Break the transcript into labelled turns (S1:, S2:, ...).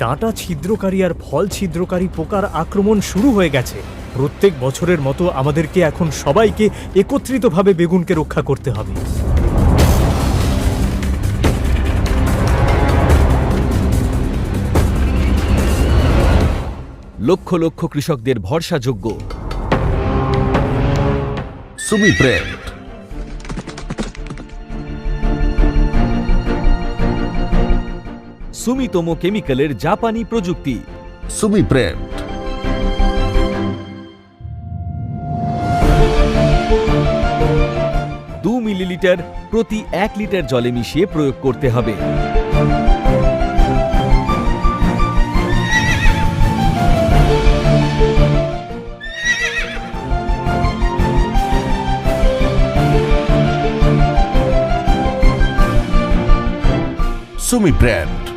S1: ডাঁটা ছিদ্রকারী আর ফল ছিদ্রকারী পোকার আক্রমণ শুরু হয়ে গেছে। প্রত্যেক বছরের মতো আমাদেরকে এখন সবাইকে একত্রিতভাবে বেগুনকে রক্ষা করতে হবে।
S2: লক্ষ লক্ষ কৃষকদের ভরসাযোগ্য।
S3: সুমি ব্র্যান্ড
S2: সুমিতোমো কেমিক্যালের জাপানি প্রযুক্তি।
S3: সুমি ব্র্যান্ড।
S2: দু মিলিলিটার প্রতি এক লিটার জলে মিশিয়ে প্রয়োগ করতে হবে।
S3: সুমি ব্র্যান্ড।